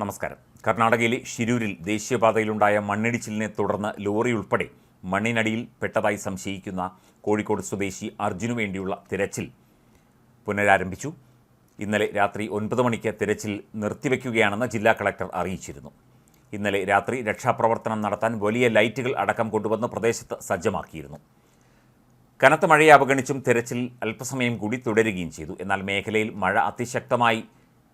നമസ്കാരം. കർണാടകയിലെ ഷിരൂരിൽ ദേശീയപാതയിലുണ്ടായ മണ്ണിടിച്ചിലിനെ തുടർന്ന് ലോറി ഉൾപ്പെടെ മണ്ണിനടിയിൽ പെട്ടതായി സംശയിക്കുന്ന കോഴിക്കോട് സ്വദേശി അർജുനു വേണ്ടിയുള്ള തിരച്ചിൽ പുനരാരംഭിച്ചു. ഇന്നലെ രാത്രി ഒൻപത് മണിക്ക് തിരച്ചിൽ നിർത്തിവെക്കുകയാണെന്ന് ജില്ലാ കളക്ടർ അറിയിച്ചിരുന്നു. ഇന്നലെ രാത്രി രക്ഷാപ്രവർത്തനം നടത്താൻ വലിയ ലൈറ്റുകൾ അടക്കം കൊണ്ടുവന്ന് പ്രദേശത്ത് സജ്ജമാക്കിയിരുന്നു. കനത്ത മഴയെ അവഗണിച്ചും തിരച്ചിൽ അല്പസമയം കൂടി തുടരുകയും ചെയ്തു. എന്നാൽ മേഖലയിൽ മഴ അതിശക്തമായി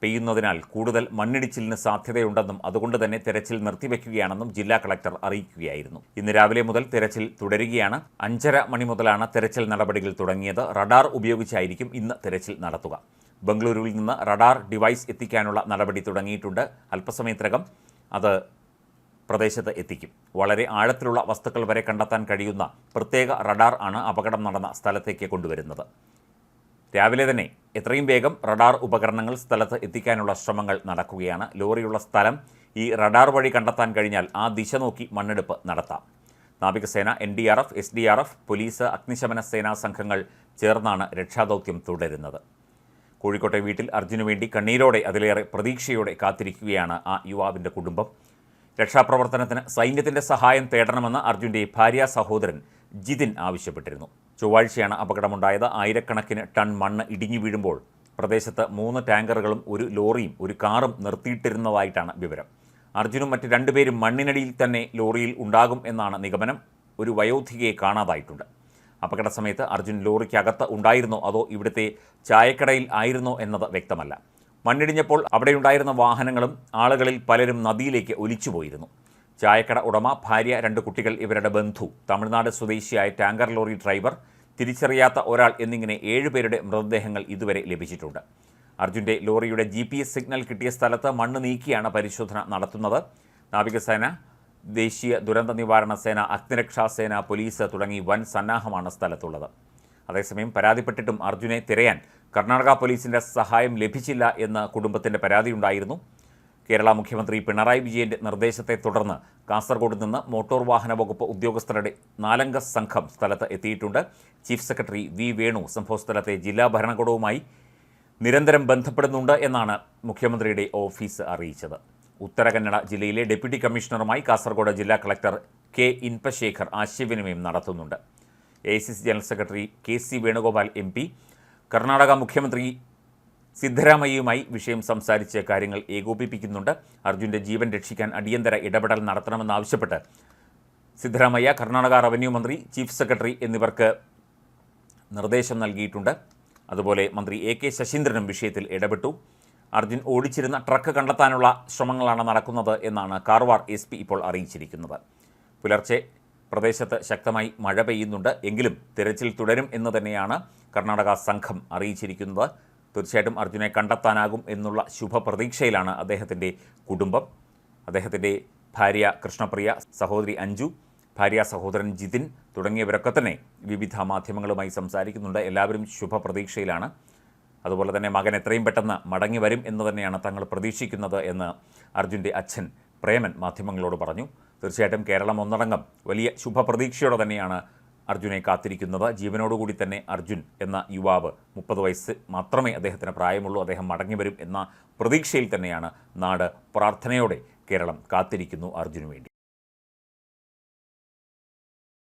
പെയ്യുന്നതിനാൽ കൂടുതൽ മണ്ണിടിച്ചിലിന് സാധ്യതയുണ്ടെന്നും അതുകൊണ്ട് തന്നെ തെരച്ചിൽ നിർത്തിവെക്കുകയാണെന്നും ജില്ലാ കളക്ടർ അറിയിക്കുകയായിരുന്നു. ഇന്ന് രാവിലെ മുതൽ തെരച്ചിൽ തുടരുകയാണ്. അഞ്ചര മണി മുതലാണ് തെരച്ചിൽ നടപടികൾ തുടങ്ങിയത്. റഡാർ ഉപയോഗിച്ചായിരിക്കും ഇന്ന് തെരച്ചിൽ നടത്തുക. ബംഗളൂരുവിൽ നിന്ന് റഡാർ ഡിവൈസ് എത്തിക്കാനുള്ള നടപടി തുടങ്ങിയിട്ടുണ്ട്. അല്പസമയത്തിനകം അത് പ്രദേശത്ത് എത്തിക്കും. വളരെ ആഴത്തിലുള്ള വസ്തുക്കൾ വരെ കണ്ടെത്താൻ കഴിയുന്ന പ്രത്യേക റഡാർ ആണ് അപകടം നടന്ന സ്ഥലത്തേക്ക് കൊണ്ടുവരുന്നത്. രാവിലെ തന്നെ എത്രയും വേഗം റഡാർ ഉപകരണങ്ങൾ സ്ഥലത്ത് എത്തിക്കാനുള്ള ശ്രമങ്ങൾ നടക്കുകയാണ്. ലോറിയുള്ള സ്ഥലം ഈ റഡാർ വഴി കണ്ടെത്താൻ കഴിഞ്ഞാൽ ആ ദിശ നോക്കി മണ്ണെടുപ്പ് നടത്താം. നാവികസേന N D R F S D R F police അഗ്നിശമന സേനാ സംഘങ്ങൾ ചേർന്നാണ് രക്ഷാദൗത്യം തുടരുന്നത്. കോഴിക്കോട്ടെ വീട്ടിൽ അർജുനു വേണ്ടി കണ്ണീരോടെ അതിലേറെ പ്രതീക്ഷയോടെ കാത്തിരിക്കുകയാണ് ആ യുവാവിന്റെ കുടുംബം. രക്ഷാപ്രവർത്തനത്തിന് സൈന്യത്തിന്റെ സഹായം തേടണമെന്ന് അർജുന്റെ ഭാര്യ സഹോദരൻ ജിതിൻ ആവശ്യപ്പെട്ടിരുന്നു. ചൊവ്വാഴ്ചയാണ് അപകടമുണ്ടായത്. ആയിരക്കണക്കിന് ടൺ മണ്ണ് ഇടിഞ്ഞു വീഴുമ്പോൾ പ്രദേശത്ത് മൂന്ന് ടാങ്കറുകളും ഒരു ലോറിയും ഒരു കാറും നിർത്തിയിട്ടിരുന്നതായിട്ടാണ് വിവരം. അർജുനും മറ്റ് രണ്ടുപേരും മണ്ണിനടിയിൽ തന്നെ ലോറിയിൽ ഉണ്ടാകും എന്നാണ് നിഗമനം. ഒരു വയോധികയെ കാണാതായിട്ടുണ്ട്. അപകട സമയത്ത് അർജുൻ ലോറിക്കകത്ത് ഉണ്ടായിരുന്നോ? അതോ ഇവിടുത്തെ ചായക്കടയിൽ ആയിരുന്നോ എന്നത് വ്യക്തമല്ല. മണ്ണിടിഞ്ഞപ്പോൾ അവിടെയുണ്ടായിരുന്ന വാഹനങ്ങളും ആളുകളിൽ പലരും നദിയിലേക്ക് ഒലിച്ചുപോയിരുന്നു. ചായക്കട ഉടമ ഭാര്യ രണ്ട് കുട്ടികൾ ഇവരുടെ ബന്ധു തമിഴ്നാട് സ്വദേശിയായ ടാങ്കർ ലോറി ഡ്രൈവർ തിരിച്ചറിയാത്ത ഒരാൾ എന്നിങ്ങനെ ഏഴുപേരുടെ മൃതദേഹങ്ങൾ ഇതുവരെ ലഭിച്ചിട്ടുണ്ട്. അർജുന്റെ ലോറിയുടെ ജി സിഗ്നൽ കിട്ടിയ സ്ഥലത്ത് മണ്ണ് നീക്കിയാണ് പരിശോധന നടത്തുന്നത്. നാവികസേന ദേശീയ ദുരന്ത നിവാരണ സേന അഗ്നിരക്ഷാ സേന പോലീസ് തുടങ്ങി വൻ സന്നാഹമാണ് സ്ഥലത്തുള്ളത്. അതേസമയം പരാതിപ്പെട്ടിട്ടും അർജുനെ തിരയാൻ കർണാടക പോലീസിന്റെ സഹായം ലഭിച്ചില്ല എന്ന് കുടുംബത്തിന്റെ പരാതിയുണ്ടായിരുന്നു. കേരള മുഖ്യമന്ത്രി പിണറായി വിജയന്റെ നിർദ്ദേശത്തെ തുടർന്ന് കാസർഗോഡ് നിന്ന് മോട്ടോർ വാഹന വകുപ്പ് ഉദ്യോഗസ്ഥരുടെ നാലംഗ സംഘം സ്ഥലത്ത് എത്തിയിട്ടുണ്ട്. ചീഫ് സെക്രട്ടറി വി വേണു സംഭവസ്ഥലത്തെ ജില്ലാ ഭരണകൂടവുമായി നിരന്തരം ബന്ധപ്പെടുന്നുണ്ട് എന്നാണ് മുഖ്യമന്ത്രിയുടെ ഓഫീസ് അറിയിച്ചത്. ഉത്തര കന്നഡ ജില്ലയിലെ ഡെപ്യൂട്ടി കമ്മീഷണറുമായി കാസർഗോഡ് ജില്ലാ കളക്ടർ കെ ഇൻപശേഖർ ആശയവിനിമയം നടത്തുന്നുണ്ട്. A general secretary K C Venugopal M Karnataka മുഖ്യമന്ത്രി സിദ്ധരാമയ്യയുമായി വിഷയം സംസാരിച്ച് കാര്യങ്ങൾ ഏകോപിപ്പിക്കുന്നുണ്ട്. അർജുന്റെ ജീവൻ രക്ഷിക്കാൻ അടിയന്തര ഇടപെടൽ നടത്തണമെന്നാവശ്യപ്പെട്ട് സിദ്ധരാമയ്യ കർണാടക റവന്യൂ മന്ത്രി ചീഫ് സെക്രട്ടറി എന്നിവർക്ക് നിർദ്ദേശം നൽകിയിട്ടുണ്ട്. അതുപോലെ മന്ത്രി എ കെ ശശീന്ദ്രനും വിഷയത്തിൽ ഇടപെട്ടു. അർജുൻ ഓടിച്ചിരുന്ന ട്രക്ക് കണ്ടെത്താനുള്ള ശ്രമങ്ങളാണ് നടക്കുന്നത് എന്നാണ് കാർവാർ എസ് പി ഇപ്പോൾ അറിയിച്ചിരിക്കുന്നത്. പുലർച്ചെ പ്രദേശത്ത് ശക്തമായി മഴ പെയ്യുന്നുണ്ട്. എങ്കിലും തിരച്ചിൽ തുടരും എന്ന് തന്നെയാണ് കർണാടക സംഘം അറിയിച്ചിരിക്കുന്നത്. തീർച്ചയായിട്ടും അർജുനെ കണ്ടെത്താനാകും എന്നുള്ള ശുഭപ്രതീക്ഷയിലാണ് അദ്ദേഹത്തിന്റെ കുടുംബം. അദ്ദേഹത്തിന്റെ ഭാര്യ കൃഷ്ണപ്രിയ സഹോദരി അഞ്ജു ഭാര്യ സഹോദരൻ ജിതിൻ തുടങ്ങിയവരൊക്കെ തന്നെ വിവിധ മാധ്യമങ്ങളുമായി സംസാരിക്കുന്നുണ്ട്. എല്ലാവരും ശുഭപ്രതീക്ഷയിലാണ്. അതുപോലെ തന്നെ മകൻ എത്രയും പെട്ടെന്ന് മടങ്ങി വരും എന്ന് തന്നെയാണ് തങ്ങൾ പ്രതീക്ഷിക്കുന്നത് എന്ന് അർജുന്റെ അച്ഛൻ പ്രേമൻ മാധ്യമങ്ങളോട് പറഞ്ഞു. തീർച്ചയായിട്ടും കേരളം ഒന്നടങ്കം വലിയ ശുഭപ്രതീക്ഷയോടെ തന്നെയാണ് അർജുനെ കാത്തിരിക്കുന്നത്. ജീവനോടുകൂടി തന്നെ അർജുൻ എന്ന യുവാവ് മുപ്പത് വയസ്സ് മാത്രമേ അദ്ദേഹത്തിന് പ്രായമുള്ളൂ. അദ്ദേഹം മടങ്ങി വരും എന്ന പ്രതീക്ഷയിൽ തന്നെയാണ് നാട് പ്രാർത്ഥനയോടെ കേരളം കാത്തിരിക്കുന്നു അർജുനു വേണ്ടി